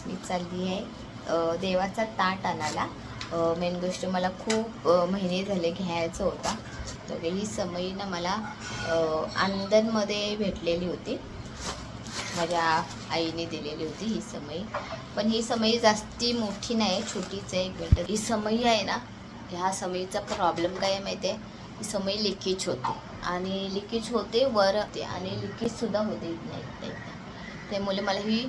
आज मी चालली आहे देवाचा ताट आणायला. मेन गोष्ट मला खूप महिने झाले घ्यायचं होता. तर ही समयी ना मला अ, आनंदमध्ये भेटलेली होती. माझ्या आईने दिलेली होती ही समयी. पण ही समयी जास्ती मोठी नाही छोटीच आहे एक मिनटं. ही समयी आहे ना ह्या समयीचा प्रॉब्लेम काय माहिती आहे ही समयी लिकेज होते. आणि लिकेज होते वर होते आणि लिकेजसुद्धा होते नाही त्यामुळे मला ही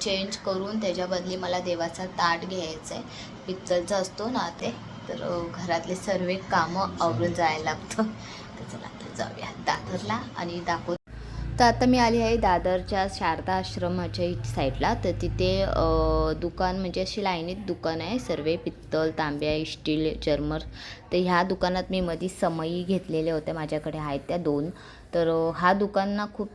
चेंज करून त्याच्याबदली मला देवाचा ताट घ्यायचा आहे पित्तलचा असतो ना ते तर घरातले सर्व कामं आवरून जायला लागतं. तर चला आता जाऊया. दादरला आणि दाखव तर आता मी आली आहे दादरच्या शारदा आश्रमाच्या साईडला. तर तिथे दुकान म्हणजे अशी लाईनीत दुकान आहे. सर्व पित्तल तांब्या स्टील जर्मर तर ह्या दुकानात मी मधी समयी घेतलेल्या होत्या माझ्याकडे आहेत त्या दोन. तर हा दुकान ना खूप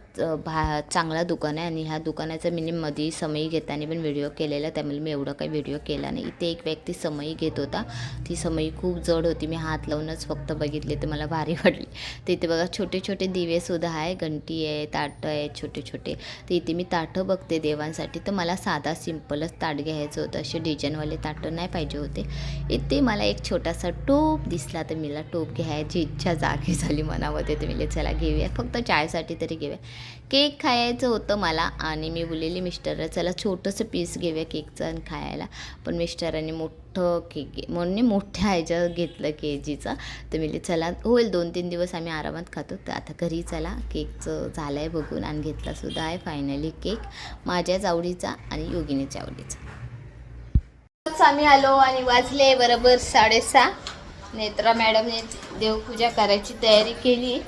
भा चांगला दुकान आहे आणि ह्या दुकानाचा मी मध्ये समई घेताना पण व्हिडिओ केलेला त्यामुळे मी एवढं काही व्हिडिओ केला नाही. इथे एक व्यक्ती समई घेत होता. ती समई खूप जड होती. मी हात लावूनच फक्त बघितले तर मला भारी वाटली. तर इथे बघा छोटे छोटे दिवेसुद्धा आहे. घंटी आहे ताटं आहे छोटे छोटे तर इथे मी ताटं बघते देवांसाठी. तर मला साधा सिम्पलच ताट घ्यायचं होतं. असे डिझाईनवाले ताटं नाही पाहिजे होते. इथे मला एक छोटासा टोप दिसला तर मला टोप घ्यायची इच्छा जागी झाली मनामध्ये. तर मी चला घेऊया. फक्त चायसाठी तरी घेऊया. केक खायचं होतं मला आणि मी बोललेली मिस्टरला चला छोटंसं पीस घेऊया केकचं आणि खायला. पण मिस्टरांनी मोठं केक घे म्हणून मोठ्या ह्याच्या घेतलं के जीचं तर मी चला होईल दोन तीन दिवस आम्ही आरामात खातो. तर आता घरी चला केकचं झालं आहे बघून आणि घेतलासुद्धा आहे फायनली केक माझ्याच आवडीचा आणि योगिनीच्या आवडीचा. आम्ही आलो आणि वाजले बरोबर साडेसहा. नेत्रा मॅडमने देवपूजा करायची तयारी केली.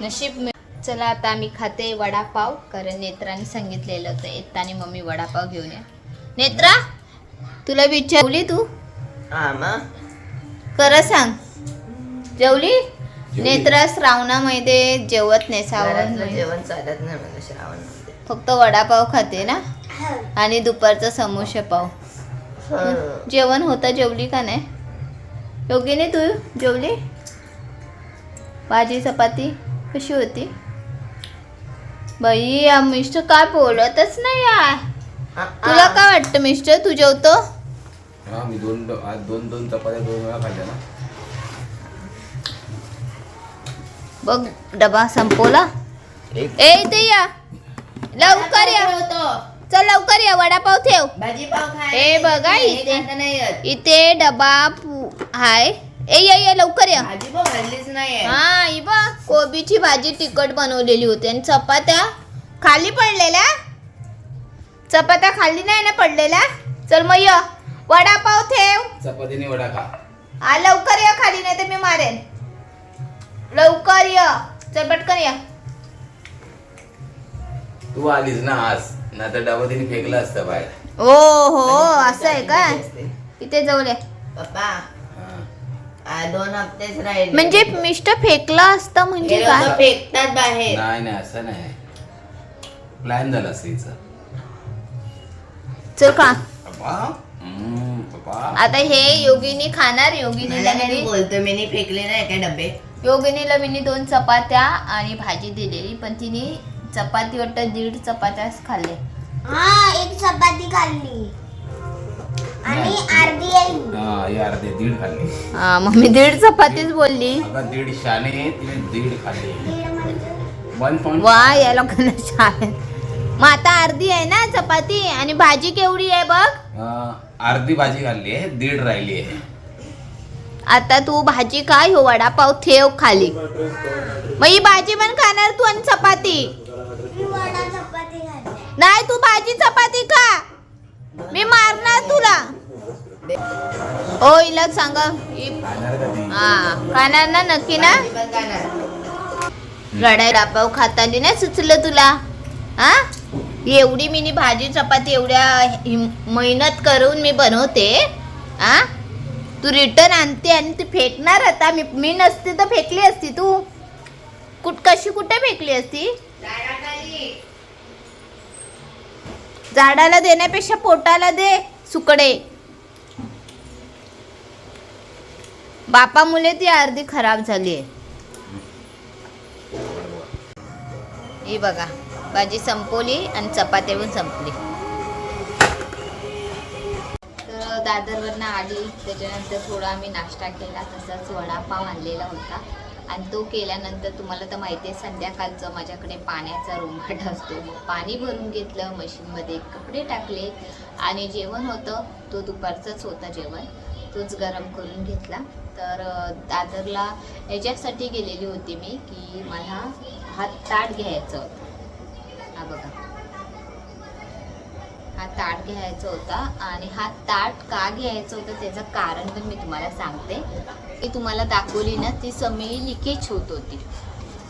नशीब मी- चला आता आम्ही खाते वडापाव कारण नेत्राने सांगितलेलं होतं येताना मम्मी वडापाव घेऊन या. नेत्रा तुला विचारली तू? हा मग? खरं सांग. जेवली? नेत्रा श्रावणामध्ये जेवत नाही श्रावण. जेवण चालत नाही मला श्रावण फक्त वडापाव खाते ना? आणि दुपारचा समोसा पाव. जेवण होतं जेवली का नाही? योगिनी तू जेवली? भाजी चपाती कशी होती? बाई या मिस्टर काय बोलतच नाही यार तुला काय वाटतं मिस्टर? तू जेवतो हा मी दोन आज दोन दोन चपात्या दोन वेळा खाल्ल्या ना. बघ डबा संपवला. एक. ए इथे या. लवकर या. चल लवकर या. वडापाव ठेव. भाजी पाव खाय ए, बघा इथे. इथे डबा पु- हाय. ए या या लवकर या. भाजी खाल्लीच नाहीये. हा ही बा कोबीची भाजी तिखट बनवलेली होती आणि चपात्या खाली पडलेल्या. चपात्या खाली नाही ना पडलेल्या? चल मग य. वडापाव ठेव. चपातीने वडा खा. हा लवकर या खाली नाही तर मी मारेन. लवकर य. चल पटकन या. तू आलीस ना आज नाही तर डबा तिने फेकलं असतं बाहेर. ओ हो असं आहे का इथे जाऊया पप्पा हा. आ, दोन हप्तेच राहिले. म्हणजे मिस्टर फेकला असतं म्हणजे हे काय? लोकं फेकतात बाहेर. नाही नाही असं नाही. प्लॅन झाला असं हिचं. चल का पप्पा हम्म, पप्पा आता हे योगिनी खाणार योगिनीला मला नाही मी बोलतो मी नाही फेकले नाही काय डबे. योगिनीला मी दोन चपात्या आणि भाजी दिलेली पण तिने चपाती वाटतं दीड चपात्याच खाल्ले हा एक चपाती खाल्ली. आणि अर्धी आई हा ही अर्धे दीड खाल्ली. हा मग मी दीड चपातीच बोलली. दीड शाने तिने दीड खाल्ली. म्हणजे? वन पॉईंट वा या लोकांना मग आता अर्धी आहे ना चपाती? आणि भाजी केवढी आहे बघ? अर्धी भाजी खाल्ली आहे दीड राहिली आहे. आता तू भाजी काय हो वडापाव ठेव खाली. मग ही भाजी पण खाणार तू आणि चपाती? मी वडा चपाती खाल्ली. नाही तू भाजी चपाती खा. मी मारणार तुला. ओ हिला सांगा. खाणार हा खाणार ना नक्की ना? भाजी रडाय रापाव खाताना नाही सुचलं तुला. हा? एवढी मी भाजी चपाती एवढ्या हिम- मेहनत करून मी बनवते. हा? तू रिटर्न आणते आणि ती फेकणार आता. मी मी नसते तर फेकली असती तू. कुठ कशी कुठे फेकली असती? झाडाला देण्यापेक्षा पोटाला दे सुकडे. बापा मुले ती अर्धी खराब झाली आहे. ही बघा भाजी संपवली आणि चपात्या पण संपली. तर दादरवरनं आली त्याच्यानंतर थोडा आम्ही नाश्ता केला तसाच वडापाव आणलेला होता. आणि तो केल्यानंतर तुम्हाला तर माहिती आहे संध्याकाळचं माझ्याकडे पाण्याचा रुमाट असतो. मग पाणी भरून घेतलं मशीनमध्ये कपडे टाकले आणि जेवण होतं. तो दुपारचंच होता जेवण. तोच गरम करून घेतला. तर दादरला याच्यासाठी गेलेली होती मी की मला हा ताट घ्यायचं होतं. हा बघा. हा ताट घ्यायचा होता आणि हा ताट का घ्यायचा होता त्याचं कारण पण मी तुम्हाला सांगते. की तुम्हाला दाखवली ना ती समयी लिकेज होत होती.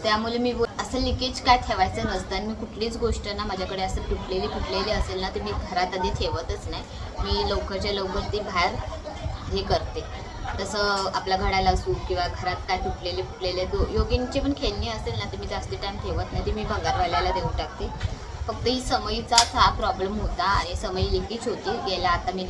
त्यामुळे मी बोल असं लिकेज काय ठेवायचं नसतं आणि मी कुठलीच गोष्ट ना माझ्याकडे असं तुटलेली फुटलेली असेल ना तर मी घरात आधी ठेवतच नाही. मी लवकरच्या लवकर ती बाहेर हे करते. तसं आपल्या घड्याला असू किंवा घरात काय तुटलेले फुटलेले दो योगींची पण खेळणी असेल ना तर मी जास्त टाईम ठेवत नाही. ती मी भंगारवाल्याला देऊन टाकते. फक्त ही समईचाच हा प्रॉब्लेम होता आणि समई लिकेज होती. गेला आता मी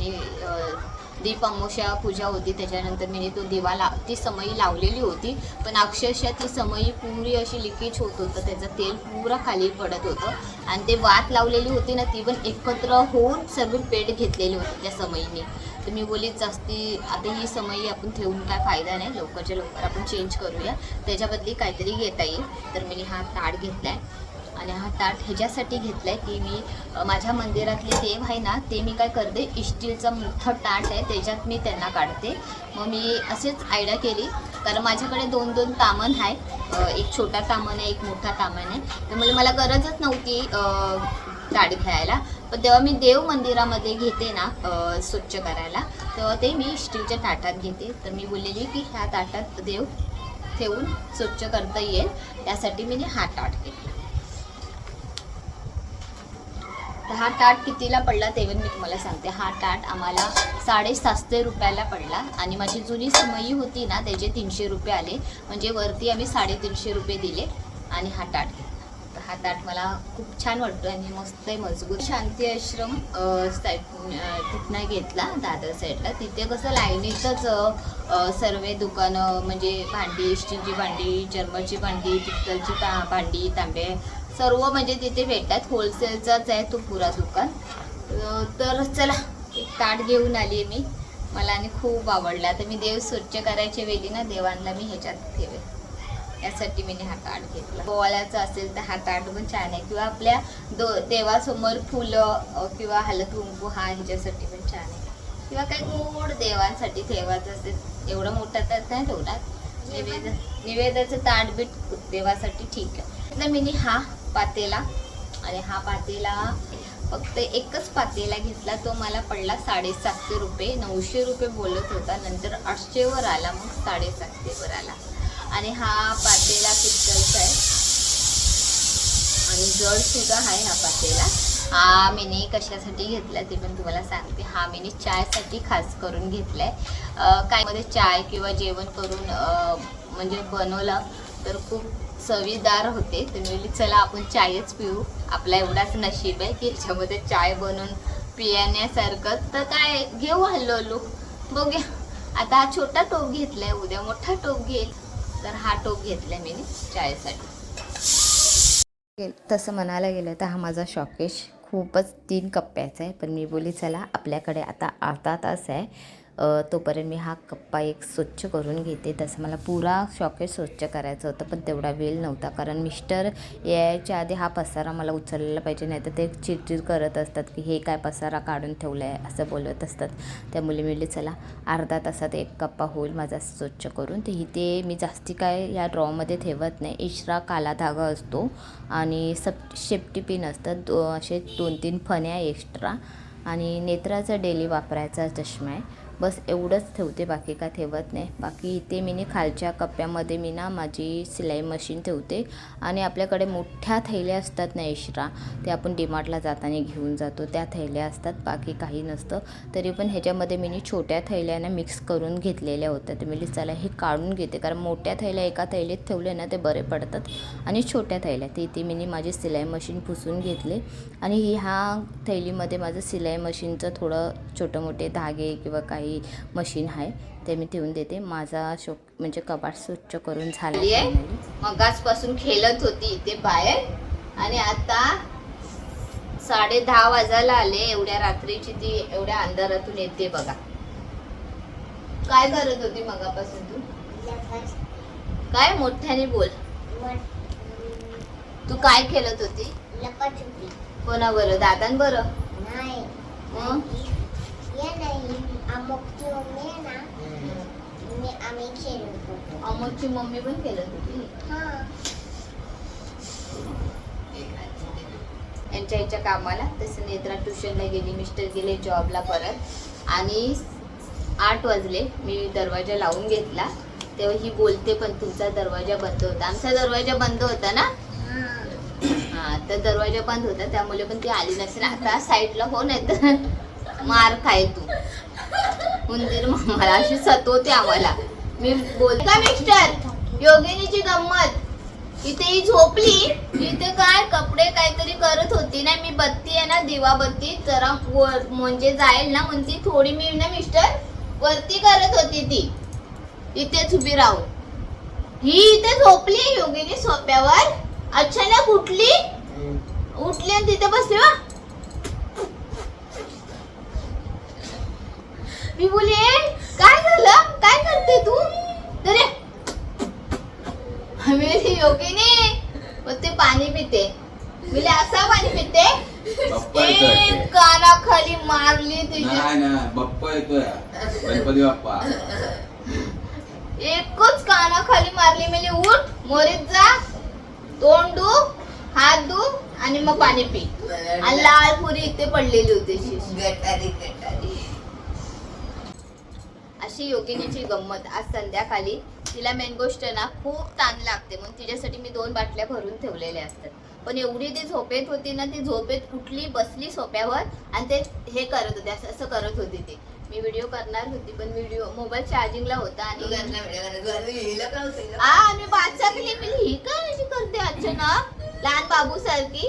दीप अमावस्या पूजा होती त्याच्यानंतर मी तो दिवा ला ती समई लावलेली होती. पण अक्षरशः ती समई पुरी अशी लिकेज होत होतं. त्याचं तेल पुरा खाली पडत होतं. आणि ते वात लावलेली होती ना ती पण एकत्र होऊन सर्व पेट घेतलेली होती त्या समईने. तर मी बोली जास्ती आता ही समई आपण ठेवून काय फायदा नाही. लवकरच्या लवकर आपण चेंज करूया. त्याच्याबदली काहीतरी घेता येईल. तर मी हा ताड घेतला आहे आणि हा ताट ह्याच्यासाठी घेतला आहे की मी माझ्या मंदिरातले देव आहे ना ते मी काय करते स्टीलचं मोठं ताट आहे त्याच्यात मी त्यांना काढते. मग मी असेच आयडिया केली. कारण माझ्याकडे दोन दोन तामण आहे. एक छोटा तामण आहे एक मोठा तामण आहे. त्यामुळे मला गरजच नव्हती ताट घ्यायला. पण तेव्हा मी देव मंदिरामध्ये घेते ना स्वच्छ करायला तेव्हा ते मी स्टीलच्या ताटात घेते. तर मी बोललेली की ह्या ताटात देव ठेवून स्वच्छ करता येईल. त्यासाठी मी हा ताट घेतला. तर हा ताट कितीला पडला ते पण मी तुम्हाला सांगते. हा ताट आम्हाला साडेसातशे रुपयाला पडला. आणि माझी जुनी समयी होती ना त्याचे तीनशे रुपये आले. म्हणजे वरती आम्ही साडेतीनशे रुपये दिले आणि हा ताट घेतला. तर हा ताट मला खूप छान वाटतो आणि मस्त आहे मजबूत. शांती आश्रम साईड तिथनं घेतला दादर साईडला. तिथे कसं लाईनीतच सर्व दुकानं म्हणजे भांडी स्टीलची भांडी जर्मलची भांडी पित्तलची भांडी तांबे सर्व म्हणजे तिथे भेटतात. होलसेलचाच आहे तो पुरा दुकान. तर चला एक ताट घेऊन आली मी. मला आणि खूप आवडला. तर मी देव स्वच्छ करायच्या वेळी ना देवांना मी ह्याच्यात ठेवे यासाठी मी हा ताट घेतला. पोवाल्याचं असेल तर हा ताट पण छान आहे. किंवा आपल्या दो देवासमोर फुलं किंवा हलत कुंकू हा ह्याच्यासाठी पण छान आहे. किंवा काही गोड देवांसाठी ठेवायचं असेल एवढं मोठं तर नाही ठेवणार. निवेद निवेदाचं ताट बीट देवासाठी ठीक आहे. तर मी हा पातेला. आणि हा पातेला फक्त एकच पातेला घेतला तो मला पडला साडेसातशे रुपये. नऊशे रुपये बोलत होता नंतर आठशेवर आला मग साडेसातशेवर आला. आणि हा पातेला पित्तलचा आहे. आणि जडसुद्धा आहे हा पातेला. हा मीने कशासाठी घेतला ते पण तुम्हाला सांगते. हा मीने चायसाठी खास करून घेतला आहे काय मध्ये चाय किंवा जेवण करून म्हणजे बनवलं तर खूप चवीदार होते. तर मी चला आपण चायच पिऊ. आपला एवढाच नशीब आहे की ह्याच्यामध्ये चाय बनवून पिण्यासारखं. तर काय घेऊ हल्लो बघूया. आता हा छोटा टोप घेतलाय उद्या मोठा टोप घेईल. तर हा टोप घेतलाय मी चायसाठी. तसं म्हणायला गेलं तर हा माझा शॉकेश खूपच तीन कप्प्याचा आहे. पण मी बोली चला आपल्याकडे आता अर्धा तास आहे. तोपर्यंत मी हा कप्पा एक स्वच्छ करून घेते. तसं मला पुरा शॉकेश स्वच्छ करायचं होतं पण तेवढा वेळ नव्हता. कारण मिस्टर यायच्या आधी हा पसारा मला उचललेला पाहिजे नाही तर ते चिडचिड करत असतात की हे काय पसारा काढून ठेवला आहे असं बोलत असतात. त्यामुळे मी चला अर्धा तासात एक कप्पा होईल माझा स्वच्छ करून. तर इथे मी जास्ती काय या ड्रॉमध्ये ठेवत नाही. इशरा काला धागा असतो आणि सप शेपटी पिन असतात. दो असे दोन तीन फण्या एक्स्ट्रा आणि नेत्राचा डेली वापरायचा चष्मा आहे. बस एवढंच ठेवते बाकी काय ठेवत नाही. बाकी इथे मी नी खालच्या कप्प्यामध्ये मी ना माझी सिलाई मशीन ठेवते. आणि आपल्याकडे मोठ्या थैल्या असतात ना इशरा ते आपण डिमार्टला जाताना घेऊन जातो. त्या थैल्या असतात बाकी काही नसतं. तरी पण ह्याच्यामध्ये मी छोट्या थैल्याना मिक्स करून घेतलेल्या होत्या. तर मी चला हे काढून घेते. कारण मोठ्या थैल्या एका थैलीत ठेवले ना ते बरे पडतात. आणि छोट्या थैल्या ते इथे मी माझी सिलाई मशीन पुसून घेतले. आणि ह्या थैलीमध्ये माझं सिलाई मशीनचं थोडं छोटं मोठे धागे किंवा काही मशीन आहे ते मी ठेवून देते. माझा शो म्हणजे कपाट स्वच्छ करून झाली. आहे? मगाचपासून खेळत होती इथे बाहेर. आणि आता साडे दहा वाजायला आले. एवढ्या रात्रीची ती एवढ्या अंधारातून येते बघा. काय करत होती मगापासून तू? काय मोठ्याने बोल. तू काय खेळत होती? लपाछुपी. कोणा बरं दादान बरं नाही मग ये नाही अमुकची मम्मी आहे ना मी आम्ही खेळत होतो. अमोलची मम्मी पण खेळत होती? हा. यांच्या यांच्या कामाला तसं नेत्रा ट्युशनला गेली मिस्टर गेले जॉबला परत. आणि आठ वाजले मी दरवाजा लावून घेतला. तेव्हा ही बोलते पण तुमचा दरवाजा बंद होता. आमचा दरवाजा बंद होता ना? हा. हा तर दरवाजा बंद होता. त्यामुळे पण ती आली नसेल. आता साईडला हो नाही तर? मार खाय तू. उंदीर मला अशी सतवते आम्हाला. मी बोल का मिस्टर? योगिनीची गंमत. इथे ही झोपली. इथे काय कपडे काहीतरी करत होती ना मी बत्ती आहे ना दिवा बत्ती जरा म्हणजे जाईल ना म्हणती थोडी मी ना मिस्टर वरती करत होती ती. इथेच उभी राहून. ही इथे झोपली योगिनी सोप्यावर. अचानक उठली. उठली आणि तिथे बसली वा मी बोले काय झालं काय करते तू अरे मी योगिनी मग ते पाणी पिते मिले असा पाणी पिते बाप्पा येतोय एक. कानाखाली मारली नाही ना बाप्पा येतोय गणपती बाप्पा. एकच कानाखाली मारली म्हणजे उठ मोरीत जा तोंड धु हात धु आणि मग पाणी पी. आणि लाल पुरी इथे पडलेली होती अशी. गटारी गटारी. अशी योगिनीची गंमत. आज संध्याकाळी तिला मेन गोष्ट ना खूप ताण लागते. म्हणून तिच्यासाठी मी दोन बाटल्या भरून ठेवलेल्या असतात. पण एवढी ती झोपेत होती ना ती झोपेत उठली बसली सोप्यावर आणि ते हे करत होते असं असं करत होती ती. मी व्हिडिओ करणार होती पण व्हिडिओ मोबाईल चार्जिंगला होता आणि आणि बादशाहली मी ही काय करते अचानक? लहान बाबू सारखी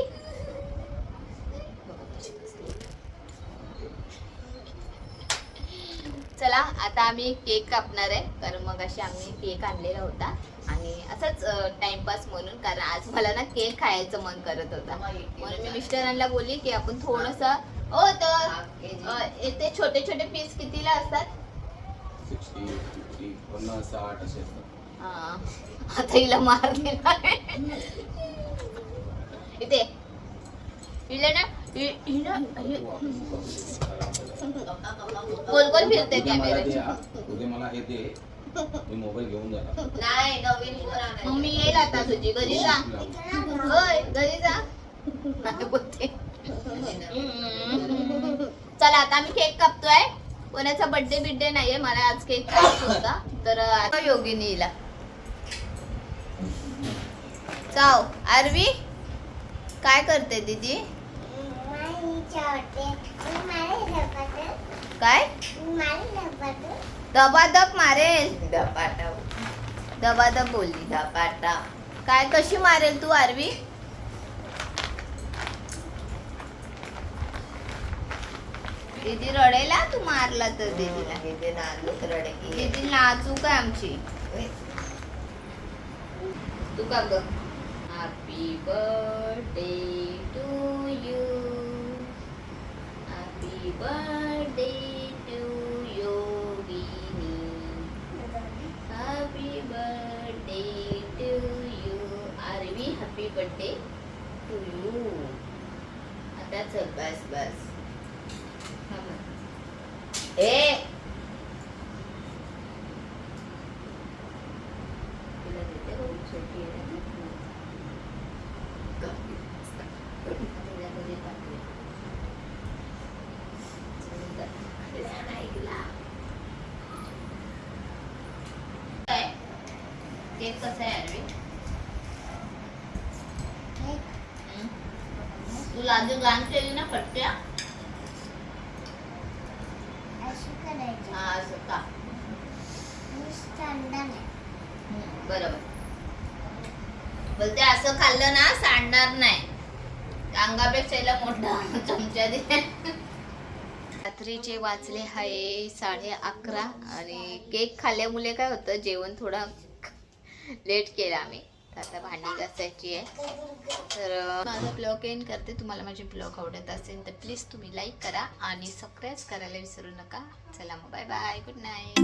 चला आता आम्ही केक कापणार आहे. कारण मग अशी आम्ही केक आणलेला होता. आणि असंच टाइमपास म्हणून कारण आज मला ना केक खायचं मन करत होता. म्हणून मी मिस्टरांना बोलली की आपण थोडस ओ तर ते छोटे छोटे पीस कितीला असतात? हा. आता हिला मार दिला इथे. हिला ना? हि- हि- गोल गोल फिरते उद्या मला हे दे. मी मोबाईल घेऊन जाणार. नाही नवीन. मग मी येईल आता. तुझी घरी जा. होय घरी जा. नाही बोलते. चला आता आम्ही केक कापतोय. कोणाचा बर्थडे बिड्डे नाहीये मला आज केक कापायचा होता. तर आता योगिनीला. चाव आरवी काय करते दीदी? काय? दबादब मारेल. धपाटा. दबादब बोलली धपाटा. काय कशी मारेल तू आरवी? दीदी रडेला? तू मारला तर दीदीला. इथे नांदूच रडे की. दीदी नाजूक आहे आमची. तू का ग? Happy birthday to you Happy birthday to Yogini happy birthday to you Aarvi happy birthday to you आता चल बस बस हा मग. ए तिला देते हो, छोटी आहे कसा आहे आरवी हं? तू लाजू गाण केली ना पट्ट्या हा असं का? बरोबर. बोलते असं खाल्लं ना सांडणार नाही. अंगापेक्षा याला मोठा चमचा दे. रात्रीचे वाचले हाय साडे अकरा आणि केक खाल्ल्यामुळे काय होतं जेवण थोडा लेट केला आम्ही. तर आता भांडी घासायची आहे. तर माझा ब्लॉग एंड करते. तुम्हाला माझे ब्लॉग आवडत असेल तर प्लीज तुम्ही लाईक करा आणि सबस्क्राईब करायला विसरू नका. चला मग बाय बाय गुड नाईट